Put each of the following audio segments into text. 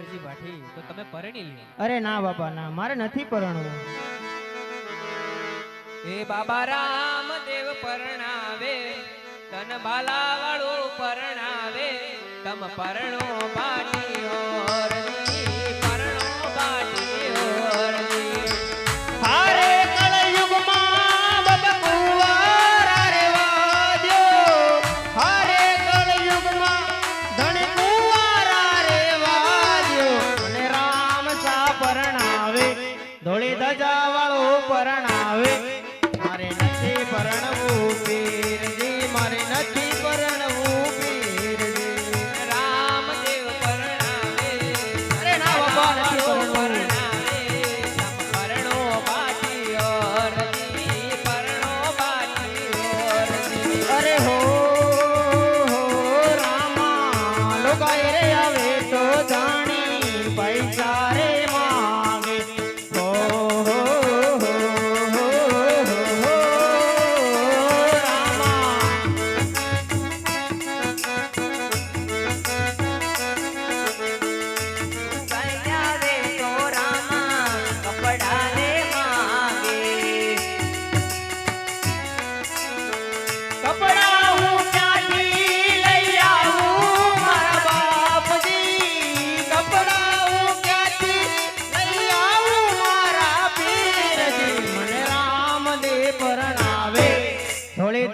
અરજી ભાઠી તો તમે પરણી લે અરે ના બાપા ના મારે નથી પરણવું. એ બાબા રામ દેવ પરણાવે તન બાલા વાળો પરણાવે તમ પરણો ભાઠી વરણાવે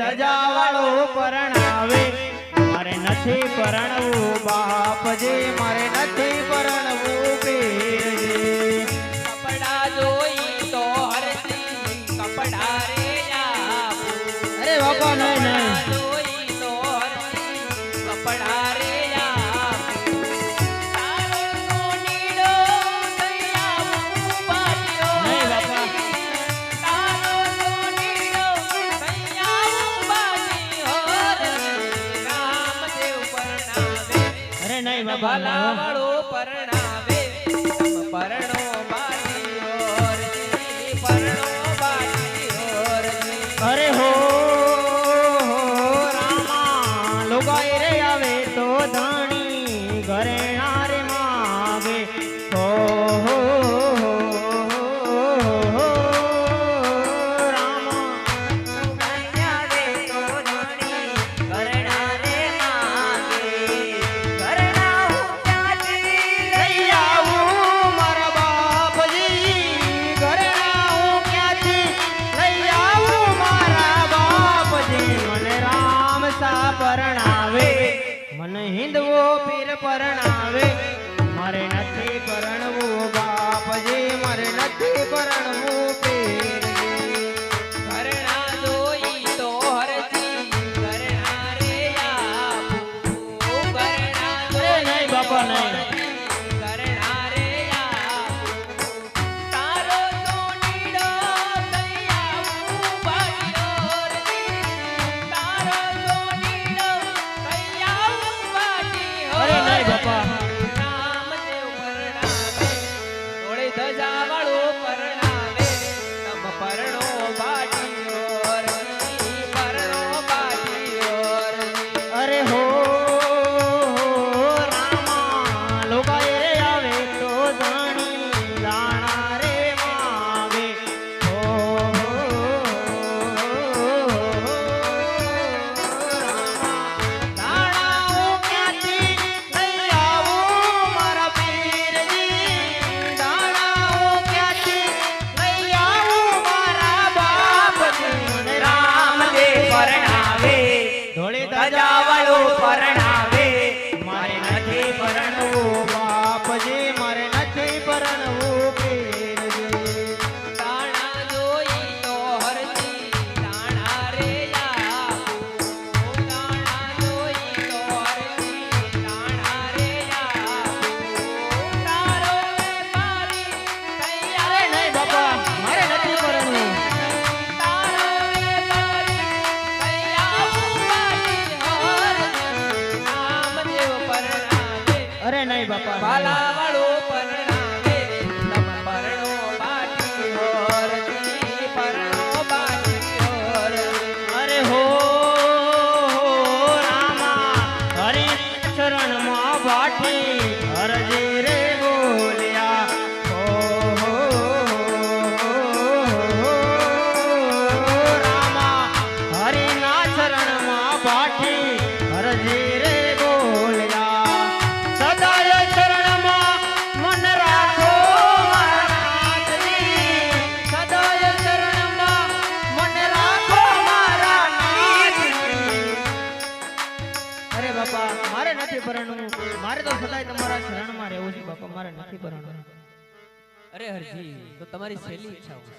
સજાવાળો પરણાવે. મારે નથી પરણવું બાપ જે મારે નથી ભલા વાળો પરણાવે. પરણો અરે હો રામા લોકો રે આવે તો ધણી હિન્દવો પીર પરણાવે. મારે નથી પરણવું. பர અરે નહીં બાપા. વાલા વાળો બાપા, મારે નથી પરણવું મારે તો સદાય તમારા શરણમાં રહેવું છે બાપા, મારે નથી પરણવું અરે હરજી, તો તમારી સહેલી ઈચ્છા છે